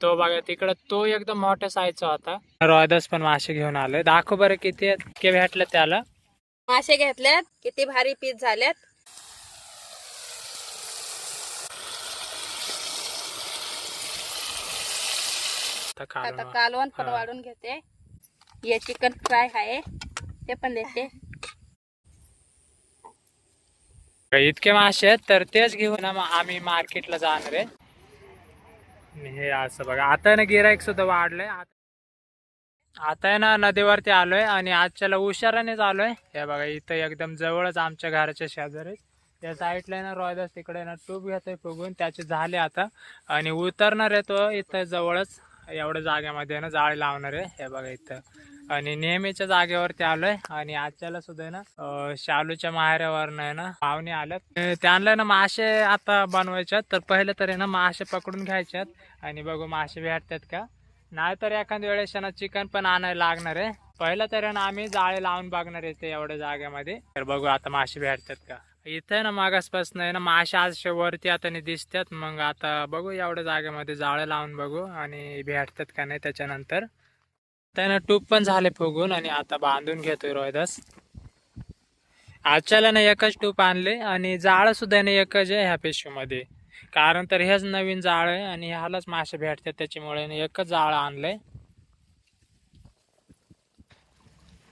तो बघा तिकडं तो एकदम मोठ्या साईजचा होता. रोयदास पण मासे घेऊन आले. दाखव बरं किती किती भेटले त्याला. मासे घेतल्यात किती भारी पीस झाल्यात आता कालवण पण. वाढून घेते. हे चिकन फ्राय आहे. ते पण देते. इतके मासे आहेत तर तेच घेऊन आम्ही मार्केटला जाणार आहे. हे असं बघा. आता आहे ना गिराईक सुद्धा वाढलंय. आता आहे ना नदीवरती आलोय आणि आजच्याला उशारानेच आलोय. हे बघा इथं एकदम जवळच आमच्या घराच्या शेजारी त्या साईडला आहे ना रोयदास तिकडे ना टूप घेतोय फुगून. त्याचे झाले आता. आणि उतरणार आहे तो इथं जवळच. एवढ्या जागेमध्ये ना जाळी लावणार आहे. हे बघा इथं. आणि नेहमीच्या जागेवरती आलोय. आणि आजच्याला सुद्धा ना शालूच्या माहेऱ्यावरनं आहे ना पाहुणे आल्यात. त्यांना ना मासे आता बनवायच्यात तर पहिले तर आहे ना मासे पकडून घ्यायच्यात आणि बघू मासे भेटतात का? नाहीतर एखाद्या वेळेस ना चिकन पण आणायला लागणार आहे. पहिलं तर आहे ना आम्ही जाळे लावून बघणार आहे ते एवढ्या जागेमध्ये. तर बघू आता मासे भेटतात का? इथे ना मागासपासून आहे ना मासे आजशे वरती आता नाही दिसतात. मग आता बघू एवढ्या जागेमध्ये जाळे लावून बघू आणि भेटतात का नाही त्याच्यानंतर. त्यानं टूप पण झाले फुगून आणि आता बांधून घेतोय रोहिदास. आजच्याला ना एकच टूप आणले आणि जाळं सुद्धा ना एकच आहे ह्या पिशवीमध्ये. कारण तर हेच नवीन जाळ आहे आणि ह्यालाच मासे भेटतात त्याच्यामुळे ना एकच जाळं आणलंय.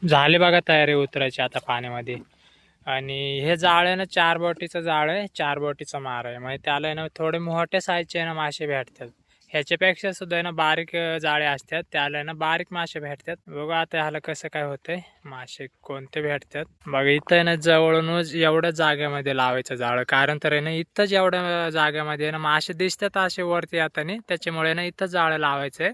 झाले बघा तयारी उतरायची आता पाण्यामध्ये. आणि हे जाळ आहे ना चार बोटीचं जाळ आहे चार बोटीचं मार आहे. म्हणजे त्याला आहे ना थोडे मोठे साईजचे ना मासे भेटतात. ह्याच्यापेक्षा सुद्धा आहे ना बारीक जाळे असतात त्याला आहे ना बारीक मासे भेटतात बघू आता ह्याला कसं काय होतंय मासे कोणते भेटतात बघा इथं आहे ना जवळूनच एवढ्या जागेमध्ये लावायचं जाळं कारण तर आहे ना इथंच एवढ्या जागेमध्ये आहे ना मासे दिसतात असे वरती येताना त्याच्यामुळे ना इथं जाळं लावायचं आहे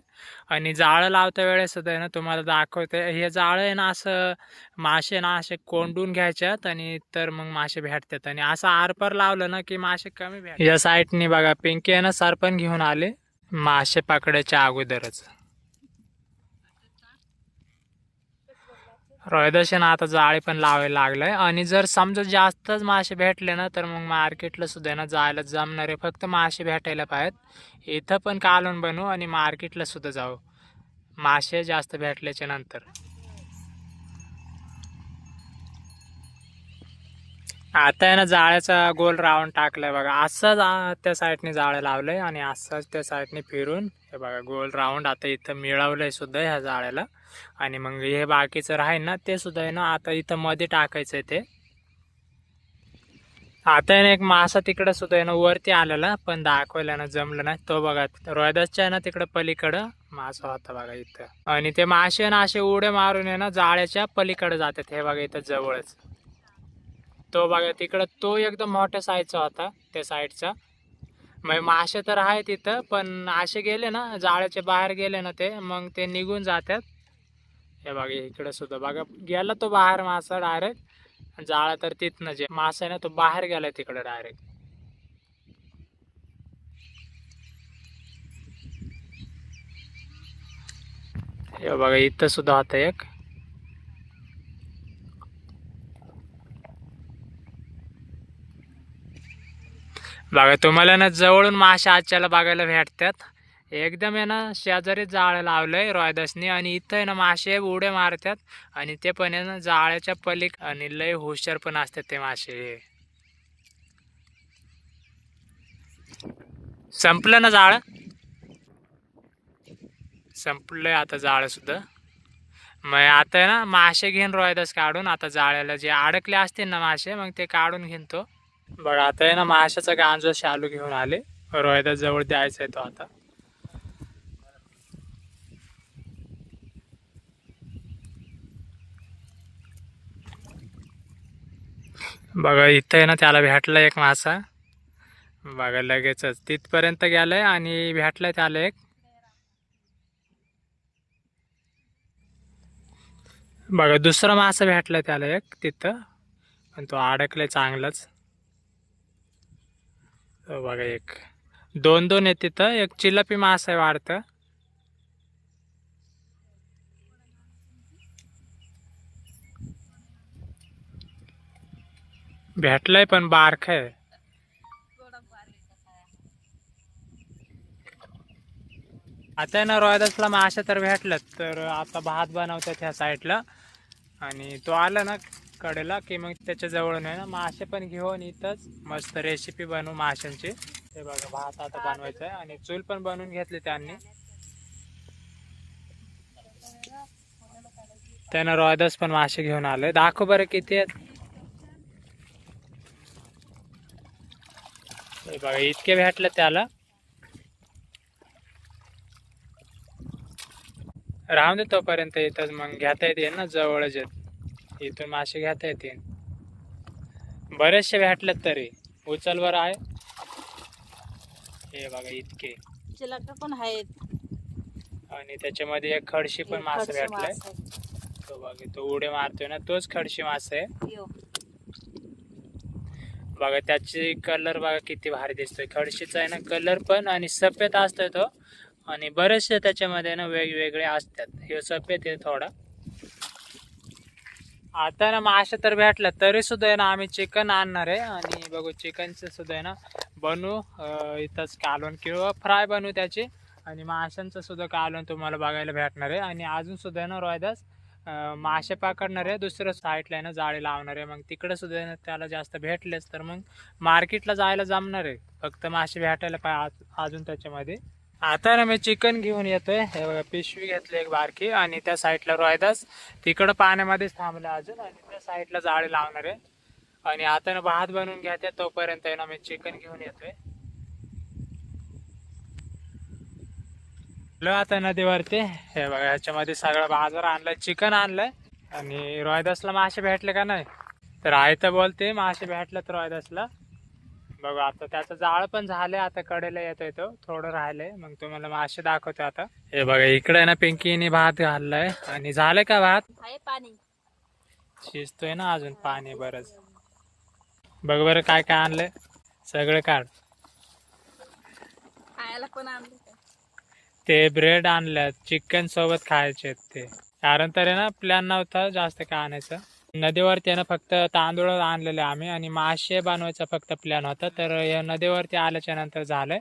आणि जाळं लावता वेळेस सुद्धा आहे ना तुम्हाला दाखवते हे जाळं आहे ना असं मासे ना असे कोंडून घ्यायच्यात आणि तर मग मासे भेटतात आणि असं आरपार लावलं ना की मासे कमी भेटतात या साईडनी बघा पिंकी आहे ना सरपण घेऊन आले मासे पकडायच्या अगोदरच. रोहिदाशन आता जाळी पण लावायला लागलंय. आणि जर समजा जास्तच मासे भेटले ना तर मग मार्केटला सुद्धा ना जायला जमणार आहे. फक्त मासे भेटायला पाहिजेत. इथं पण कालून बनवू आणि मार्केटला सुद्धा जाऊ. मासे जास्त भेटल्याच्या नंतर. आता आहे ना जाळ्याचा गोल राऊंड टाकलाय बघा. असंच त्या साईडने जाळं लावलंय आणि असंच त्या साईडने फिरून हे बघा गोल राऊंड आता इथं मिळवलंय सुद्धा ह्या जाळ्याला. आणि मग हे बाकीचं राहील ना ते सुद्धा आहे ना आता इथं मध्ये टाकायचंय ते. आता आहे ना एक मासा तिकडं सुद्धा आहे ना वरती आलेला पण दाखवायला ना जमलं नाही. तो बघा रोहिदासच्या आहे ना तिकडं पलीकडं मासा होता बघा इथं. आणि ते मासे ना असे उडे मारून आहे ना जाळ्याच्या पलीकडे जातात. हे बघा इथं जवळच. तो बघा तिकडं तो एकदम मोठ्या साईजचा होता त्या साईडचा मग म्हणजे मासे तर आहेत तिथं पण असे गेले ना जाळ्याच्या बाहेर गेले ना ते मग ते निघून जातात. हे बघा इकडं सुद्धा बघा गेला तो बाहेर मासा डायरेक्ट जाळा तर तिथनं जे मासा आहे ना तो बाहेर गेला तिकडं डायरेक्ट हे बघा इथं सुद्धा होता एक. बघा तुम्हाला ना जवळून मासे आजच्याला बघायला भेटतात. एकदम आहे ना शेजारी जाळं लावलंय रोयदासनी आणि इथं आहे ना मासे उड्या मारतात आणि ते पण आहे ना जाळ्याच्या पलीक आणि लय हुशार पण असतात ते मासे. संपलं ना जाळं? संपलंय आता जाळंसुद्धा मग आता आहे ना मासे घेऊन रॉयदास काढून आता जाळ्याला जे अडकले असतील ना मासे मग ते काढून घेऊन तो बघा आता आहे ना माशाचा गांजो शालू घेऊन आले. रोहिदा जवळ द्यायचा आहे तो आता. बघा इथं आहे ना त्याला भेटला एक मासा. बघा लगेचच. तिथपर्यंत गेलाय आणि भेटलाय त्याला एक. बघा दुसरा मासा भेटलाय त्याला एक तिथं. पण तो अडकलाय चांगलाच. बघा एक. दोन दोन आहेत तिथं. एक चिलपी मासा आहे वाढतं. भेटलंय पण बारख आहे. आता आहे ना रोहिदासला मासे तर भेटलं तर आता भात बनवतात ह्या साईडला. आणि तो आला ना कडेला की मग त्याच्या जवळून आहे ना मासे पण घेऊन इथंच मस्त रेसिपी बनवू माशांची. हे बघा भात आता बनवायचं आहे आणि चूल पण बनवून घेतली त्यांनी. त्यानं रोहिदास पण मासे घेऊन आले दाखव बरं किती आहेत. हे बघा इतके भेटले त्याला. राहून दे तोपर्यंत इथं मग घेता येते ना जवळच येत. इथून मासे घेता येतील. बरेचसे भेटलेत तरी. उचलवर आहे. हे बघा इतके. पण आहेत. आणि त्याच्यामध्ये एक खडशी पण मासे भेटलाय. तो बघा तो उडे मारतोय ना तोच खडशी मासे आहे. बघा त्याची कलर बघा किती भारी दिसतोय. खडशीचा आहे ना कलर पण आणि सफेद असतोय तो. आणि बरेचसे त्याच्यामध्ये ना वेगवेगळे असतात. हे सफेद आहे थोडा. आता ना मासे तर भेटला तरी सुद्धा आहे ना आम्ही चिकन आणणार आहे. आणि बघू चिकनचं सुद्धा आहे ना बनवू. इथंच कालवण किंवा फ्राय बनवू त्याची. आणि माशांचं सुद्धा कालवण तुम्हाला बघायला भेटणार आहे. आणि अजून सुद्धा आहे ना रोयदास मासे पकडणार आहे. दुसऱ्या साईडला आहे ना जाळी लावणार आहे. मग तिकडे सुद्धा आहे ना त्याला जास्त भेटलेच तर मग मार्केटला जायला जमणार आहे. फक्त मासे भेटायला पाहिजे अजून त्याच्यामध्ये. आता ना मी चिकन घेऊन येतोय. हे बघा पिशवी घेतली एक बारकी आणि त्या साईडला रोयदास तिकडं पाण्यामध्येच थांबलं अजून आणि त्या साईडला जाळी लावणार आहे. आणि आता ना भात बनवून घ्यायचे तोपर्यंत ना मी चिकन घेऊन येतोय. लो आता नदीवरती. हे बघा ह्याच्यामध्ये सगळं बाजार आणलाय चिकन आणलंय. आणि रोयदासला मासे भेटले का नाही? तर आहे तर बोलते मासे भेटले तर रोयदासला बघू आता त्याचं जाळ पण झालंय आता कडेला येतोय तो. थोडं राहिलंय. मग तुम्हाला मासे दाखवतो आता. हे बघा इकडे ना पिंकीने भात घाललाय. आणि झालंय का भात? पाणी. शिजतोय ना अजून पाणी बरंच. बघ बरं काय काय आणलंय. सगळं काढ. खायला पण आणलं? ते? ब्रेड आणल्यात. चिकन सोबत खायचे ते. कारण तर ना प्लॅन नव्हता जास्त काय आणायचं. नदीवरती आहे ना फक्त तांदूळ आणलेले आम्ही आणि मासे बनवायचा फक्त प्लॅन होता. तर या नदीवरती आल्याच्यानंतर झालंय.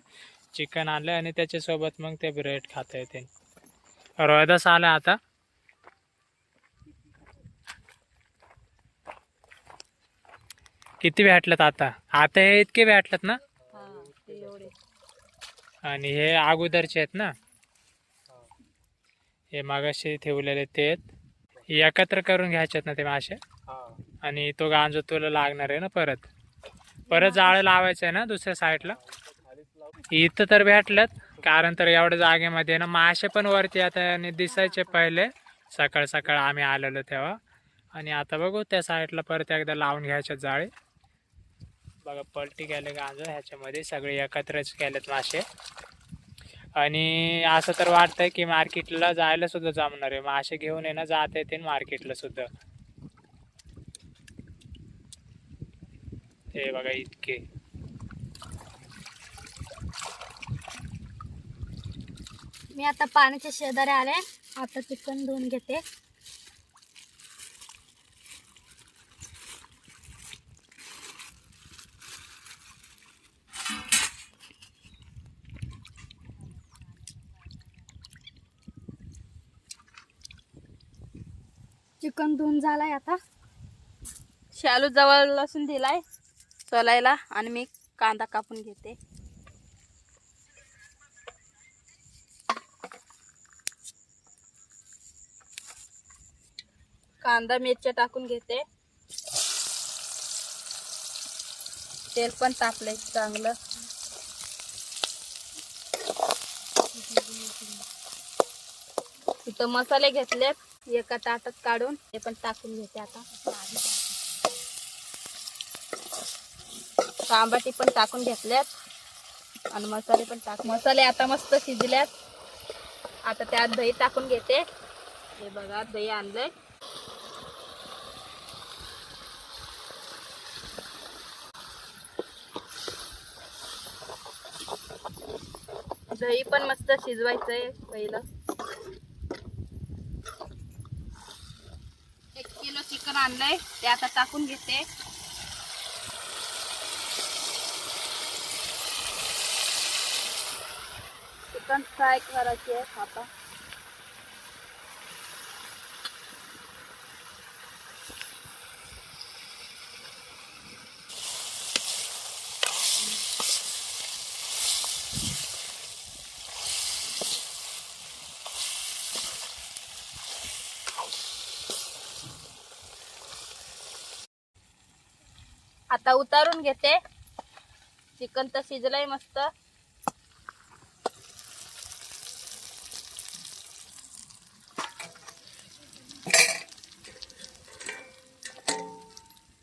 चिकन आणलंय आणि त्याच्यासोबत मग ते ब्रेड खाता येते रोहिदास आला आता. किती भेटलेत आता? आता हे इतके भेटलेत ना? हा आणि हे अगोदरचे आहेत ना? हे मागाशी ठेवलेले ते आहेत. एकत्र करून घ्यायचे आहेत ना ते मासे. आणि तो गांजो तुला लागणार आहे ना परत. परत जाळं लावायचं आहे ना दुसऱ्या साईडला. इथं तर भेटल्यात कारण तर एवढ्या जागेमध्ये ना मासे पण वरती आता आणि दिसायचे पहिले. सकाळ सकाळ आम्ही आलेलो तेव्हा. आणि आता बघू त्या साईडला परत एकदा लावून घ्यायच्या जाळी. बघा पलटी गेले गांजो ह्याच्यामध्ये सगळे एकत्रच केलेत मासे. आणि असं तर वाटतंय की मार्केटला जायला सुद्धा जमणार आहे. मासे घेऊन आहे ना जात येते मार्केटला सुद्धा. हे बघा इतके. मी आता पाण्याच्या शेजारी आले. आता चिकन धुवून घेते. चिकन धुवून झालाय आता. शालू जवळ लसूण दिलाय सोलायला आणि मी कांदा कापून घेते. कांदा मिरच्या टाकून घेते. तेल पण तापलंय चांगलं. इथं मसाले घेतलेत. एका ताटात काढून ते पण टाकून घेते आता. कांबाटी पण टाकून घेतल्यात. आणि मसाले पण टाक मसाले आता मस्त शिजल्यात. आता त्यात दही टाकून घेते. हे बघा दही आणलंय. दही पण मस्त शिजवायचंय पहिलं एक किलो चिकन आणलंय ते आता टाकून घेते. चिकन फ्राय करायची आहे आता. आता उतारून घेते. चिकन तर शिजलंय मस्त.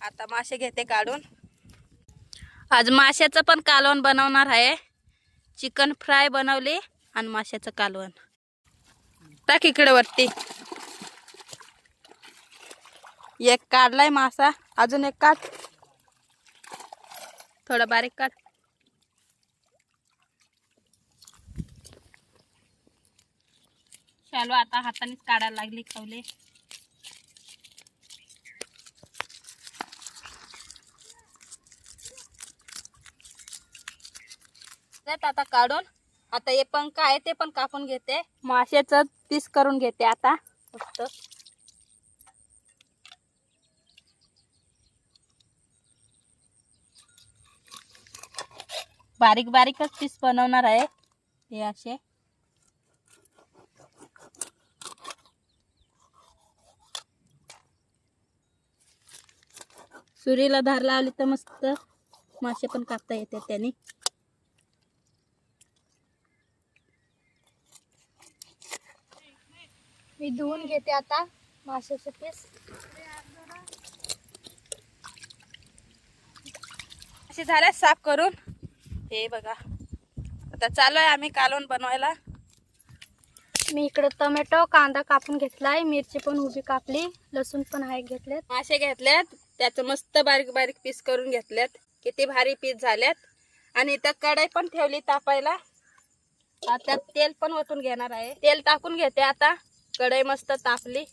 आता मासे घेते काढून. आज माशाचं पण कालवण बनवणार आहे. चिकन फ्राय बनवली आणि माशाचं कालवण. टाक इकडे वरती. एक काढलाय मासा. अजून एक काढ. थोडा बारीक काढ. शालू आता हातानेच काढायला लागली खवले. आता काढून. आता हे पंख आहे ते पण कापून घेते. माशाचं पीस करून घेते आता. फक्त बारीक बारीकच पीस बनवणार आहे हे असे. सुरीला धार लावली तर मस्त मासे पण कापता येते त्याने. मी धुवून घेते आता माशाचे पीस. असे झाले साफ करून. हे बघा. आता चालू आहे आम्ही कालवण बनवायला. मी इकडे टोमॅटो कांदा कापून घेतलाय मिरची पण उभी कापली लसूण पण आहे घेतलेत. मासे घेतल्यात त्याचं मस्त बारीक बारीक पीस करून घेतल्यात. किती भारी पीस झाल्यात. आणि इथं कढई पण ठेवली तापायला. आता तेल पण ओतून घेणार आहे. तेल टाकून घेते आता. कढई मस्त तापली.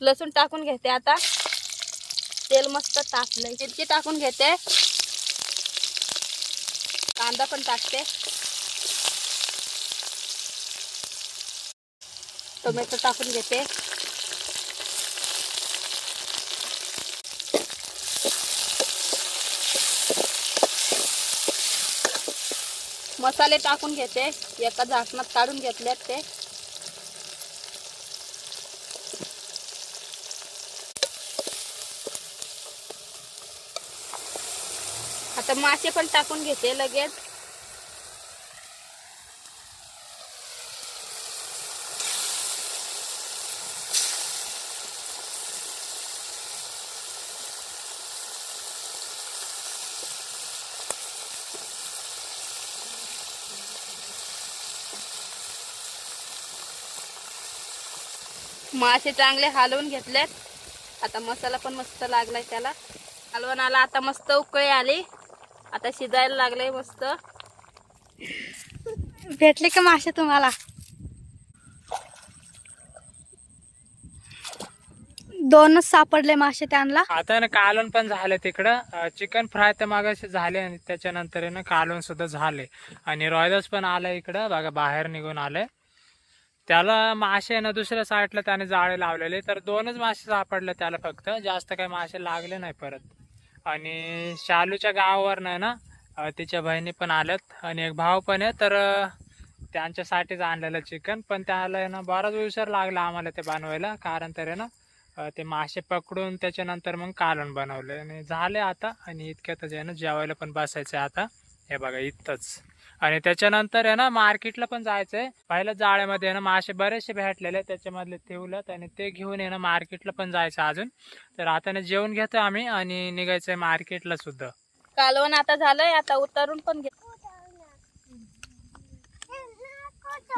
लसूण टाकून घेते आता. तेल मस्त तापलंय. मिरची टाकून घेते. कांदा पण टाकते. टोमॅटो टाकून घेते. मसाले टाकून घेते. एका झाकणात काढून घेतलेत ते. आता मासे पण टाकून घेते लगेच. मासे चांगले हलवून घेतलेत. आता मसाला पण मस्त लागलाय त्याला. हलवणाला आता मस्त उकळी आली. आता शिजायला लागले मस्त. भेटले का मासे तुम्हाला? दोनच सापडले मासे त्यांना. आता ना कालवण पण झालं तिकडं. चिकन फ्राय तर मागाशी झाले आणि त्याच्यानंतर ना कालवण सुद्धा झाले. आणि रॉयदस पण आलं इकडं. बघा बाहेर निघून आले त्याला मासे ना दुसऱ्या साईडला त्याने जाळे लावलेले. तर दोनच मासे सापडले त्याला फक्त. जास्त काही मासे लागले नाही परत. आणि शालूच्या गावावरनं ना तिच्या बहिणी पण आल्यात आणि एक भाव पण आहे. तर त्यांच्यासाठीच आणलेलं चिकन पण त्याला आहे ना बराच उशीर लागला आम्हाला ते बनवायला. कारण तर आहे ना ते मासे पकडून त्याच्यानंतर मग कालवण बनवले. आणि झाले आता आणि इतक्यातच आहे ना जेवायला पण बसायचं आता. हे बघा इथंच आणि त्याच्यानंतर आहे ना मार्केटला पण जायचं आहे पहिल्या जाळ्यामध्ये आहे ना मासे बरेचसे भेटलेले त्याच्यामधले ठेवलेत आणि ते घेऊन आहे ना मार्केटला पण जायचं अजून. तर आता ना जेवण घेतो आम्ही आणि निघायचं आहे मार्केटला सुद्धा. कालवण आता झालंय आता उतरून पण घे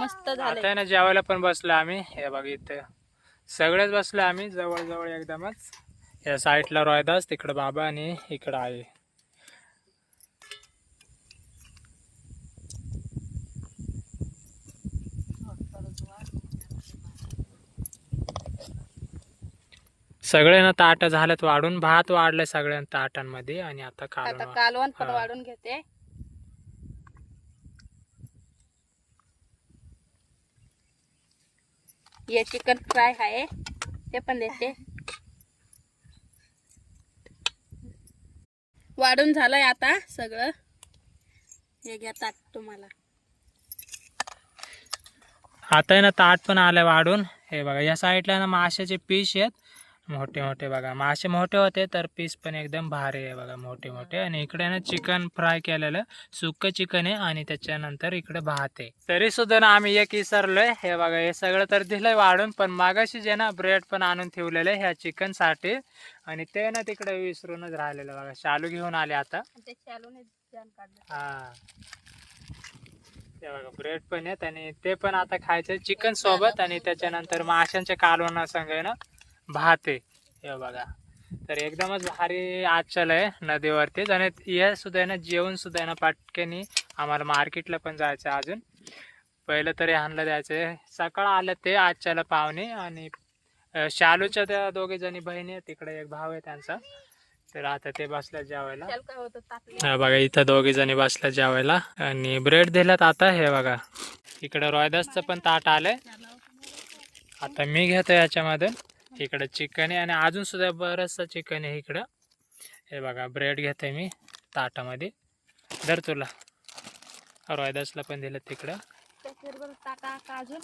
मस्त आता ना जेवायला पण बसलो आम्ही. हे बघ इथे. सगळेच बसलो आम्ही जवळजवळ एकदमच. या साईडला रोयदास तिकडं बाबा आणि इकडं आहे सगळ्यांना ताट झालं वाढून भात वाढलं सगळ्या ताटांमध्ये आणि आता कालवण पण वाढून घेते. हे चिकन फ्राय आहे. ते पण देते. वाढून झालंय आता सगळं. हे घ्या ताट तुम्हाला. आता आहे ना ताट पण आलंय वाढून. हे बघा या साईडला ना माशाचे पीस आहेत. मोठे मोठे बघा. मासे मोठे होते तर पीस पण एकदम भारी आहे बघा मोठे मोठे. आणि इकडे ना चिकन फ्राय केलेलं सुक्क चिकन आहे आणि त्याच्यानंतर इकडे भात आहे. तरी सुद्धा ना आम्ही एक विसरलोय. हे बघा हे सगळं तर दिलंय वाढून पण मागाशी जे ना ब्रेड पण आणून ठेवलेलं आहे ह्या चिकनसाठी. आणि ते ना तिकडे विसरूनच राहिलेलं बघा. शालू घेऊन आले आता. हा. ते बघा ब्रेड पण आहेत आणि ते पण आता खायचं चिकन सोबत आणि त्याच्यानंतर माशांच्या कालवणा संग ना. भात. आहे हे बघा. तर एकदमच भारी आजच्याल आहे नदीवरतीच आणि हे सुद्धा आहे ना जेवण सुद्धा आहे ना पाटक्यानी आम्हाला मार्केटला पण जायचं अजून. पहिलं तरी आणलं द्यायचं सकाळ आलं ते आजच्याला पाहुणे आणि शालूच्या त्या दोघे जणी बहिणी तिकडे एक भाव आहे त्यांचा. तर आता ते बसल्या जेवायला. ताटले हा बघा इथं दोघे जणी बसल्या जेवायला. आणि ब्रेड दिल्यात आता हे बघा. इकडं रोयदासचं पण ताट आलंय. आता मी घेतो याच्यामध्ये इकडं चिकन आहे आणि अजून सुद्धा बरंचसं चिकन आहे इकडं. हे बघा ब्रेड घेते मी ताटामध्ये. धर तुला. रोयदासला पण दिलं तिकडं. अजून.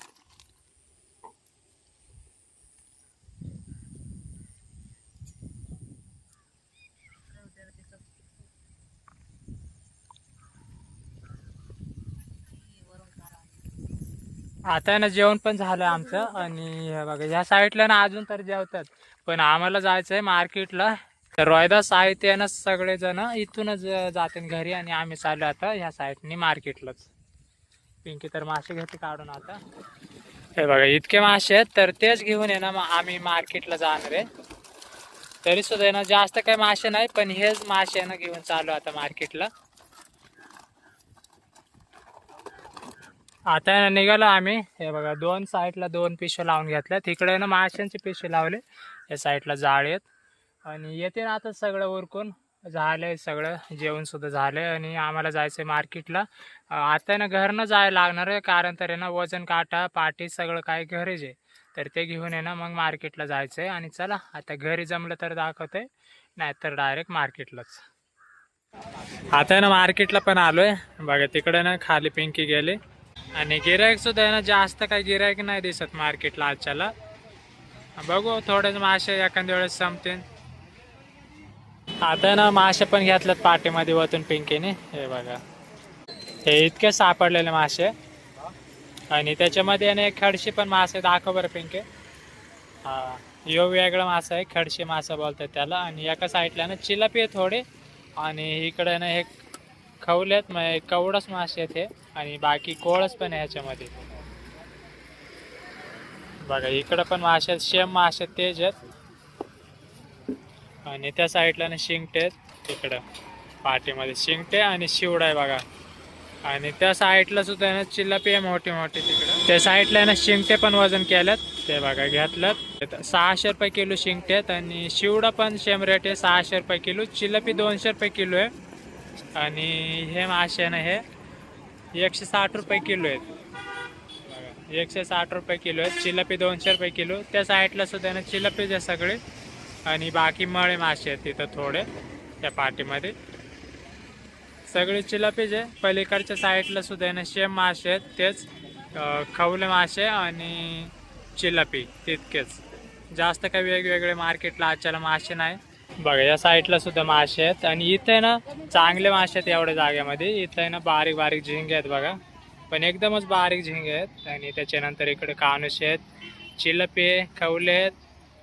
आता आहे ना जेवण पण झालं आमचं आणि हे बघा ह्या साईडला ना अजून तर जेवतात. पण आम्हाला जायचं आहे मार्केटला. तर रोयदास आहे ते ना सगळेजण इथूनच जाते घरी आणि आम्ही चाललो आता ह्या साईडनी मार्केटलाच. पिंकी तर मासे घेते काढून आता. हे बघा इतके मासे आहेत तर तेच घेऊन आहे ना आम्ही मार्केटला जाणार आहे. तरी सुद्धा ना जास्त काही मासे नाही पण हेच मासे ना घेऊन चालू आता मार्केटला. आता ना निघालो आम्ही. हे बघा दोन साईडला दोन पिशव्या लावून घेतल्या. तिकडे ना माशांचे पिशवे लावले. या साईडला जाळ आहेत. आणि येते ना आता सगळं उरकून. झालंय सगळं. जेवण सुद्धा झालंय. आणि आम्हाला जायचंय मार्केटला. आता आहे ना घरनं जायला लागणार आहे. कारण तर आहे ना वजन काटा पाटी सगळं काय घरीच आहे. तर ते घेऊन आहे ना मग मार्केटला जायचं आहे आणि चला आता घरी जमलं तर दाखवतंय नाहीतर डायरेक्ट मार्केटलाच. आता आहे ना मार्केटला पण आलोय. बघा तिकडे ना खाली पिंकी गेले. आणि गिरायक सुद्धा आहे ना जास्त काही गिरायक नाही दिसत मार्केटला आजच्याला. बघू थोडेच मासे एखाद्या वेळेस संपतील. आता ना मासे पण घेतल्यात पाठीमध्ये वतून पिंकीने. हे बघा. हे इतके सापडलेले मासे. आणि त्याच्यामध्ये आणि एक खडशी पण मासे दाखव बरं पिंके. हा यो वेगळा मासा आहे. खडशी मासा बोलतात त्याला. आणि एका साईडला ना चिलापी आहे थोडे. आणि इकडे ना हे खवल्यात म्हणजे कवडच मासे आहेत हे. आणि बाकी कोळच पण आहे ह्याच्यामध्ये. बघा इकडं पण मासे शेम सेम मासे आहेत. तेच आहेत आणि त्या साईडला ना शिंगटे आहेत. इकडं पाठीमध्ये शिंगटे आणि शिवडा आहे बघा. आणि त्या साईडला सुद्धा आहे ना चिल्लापी आहे मोठी मोठी तिकडं. त्या साईडला आहे ना शिंगटे पण वजन केल्यात. ते बघा घेतलं सहाशे रुपये किलो शिंगटे आहेत आणि शिवडा पण सेम रेट आहे सहाशे रुपये किलो. चिल्लापी दोनशे रुपये किलो आहे. आणि हे मासे आहे ना हे एकशे साठ रुपये किलो आहेत. एकशे साठ रुपये किलो आहेत. चिलपी दोनशे रुपये किलो. त्या साईडला सुद्धा ना चिलपीच आहे सगळे आणि बाकी मळे मासे आहेत तिथं थोडे त्या पाठीमध्ये. सगळे चिलपीच आहे पलीकडच्या साईडला सुद्धा आहे ना शेम मासे आहेत. तेच खवले मासे आणि चिलपी तितकेच. जास्त काही वेगवेगळे मार्केटला आजच्याला मासे नाही. बघा या साईडला सुद्धा मासे आहेत. आणि इथे ना चांगले मासे आहेत एवढ्या जागेमध्ये. इथे ना बारीक बारीक झिंगे आहेत बघा. पण एकदमच बारीक झिंगे आहेत. आणि त्याच्यानंतर इकडे कानुसे आहेत चिलपे आहे खवले आहेत.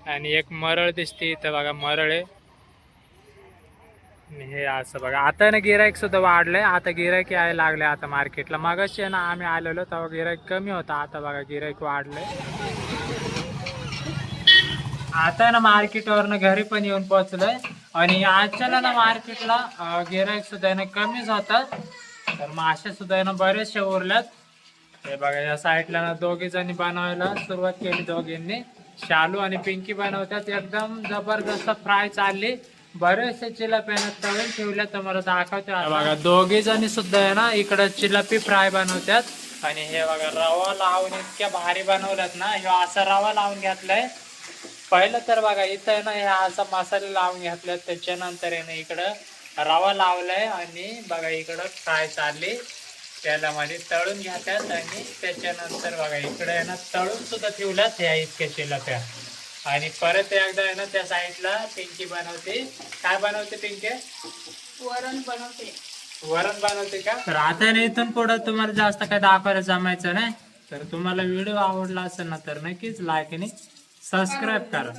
आणि एक मरळ दिसते इथं बघा मरळ आहे. हे असं बघा. आता ना गिरायक सुद्धा वाढलंय. आता गिरायक यायला लागले आता मार्केटला मगाशी आहे ना आम्ही आलेलो तेव्हा गिरायक कमी होता. आता बघा गिरायक वाढलंय. आता ना मार्केटवरनं घरी पण येऊन पोहोचलोय. आणि आजच्याला ना मार्केटला गिराईक सुद्धा आहे ना कमीच होतात तर मासे सुद्धा आहे ना बरेचसे उरल्यात. हे बघा या साईडला ना दोघे जणी बनवायला सुरुवात केली दोघींनी. शालू आणि पिंकी बनवतात. एकदम जबरदस्त फ्राय चालली. बरेचसे चिलाप्यानं तळून ठेवल्या तर मला दाखवते बघा दोघे जणी सुद्धा आहे ना इकडं चिलापी फ्राय बनवतात. आणि हे बघा रवा लावून इतक्या भारी बनवल्यात ना. ह्यो असा रवा लावून घेतलाय. पहिलं तर बघा इथं ना हे असा मसाले लावून घेतल्यात. त्याच्यानंतर आहे ना इकडं रवा लावलाय आणि बघा इकडं फ्राय चालली. तेलामध्ये तळून घेतात आणि त्याच्यानंतर बघा इकडे आहे ना तळून सुद्धा ठेवल्यात ह्या इतक्या शिलप्या. आणि परत एकदा आहे ना त्या साईडला पिंकी बनवते. काय बनवते पिंके? वरण बनवते. वरण बनवते का? तर आता ना इथून पुढं तुम्हाला जास्त काय दाखवायला जमायचं नाही. तर तुम्हाला व्हिडिओ आवडला असेल ना तर नक्कीच लाईक आणि સબસ્ક્રાઇબ કરો.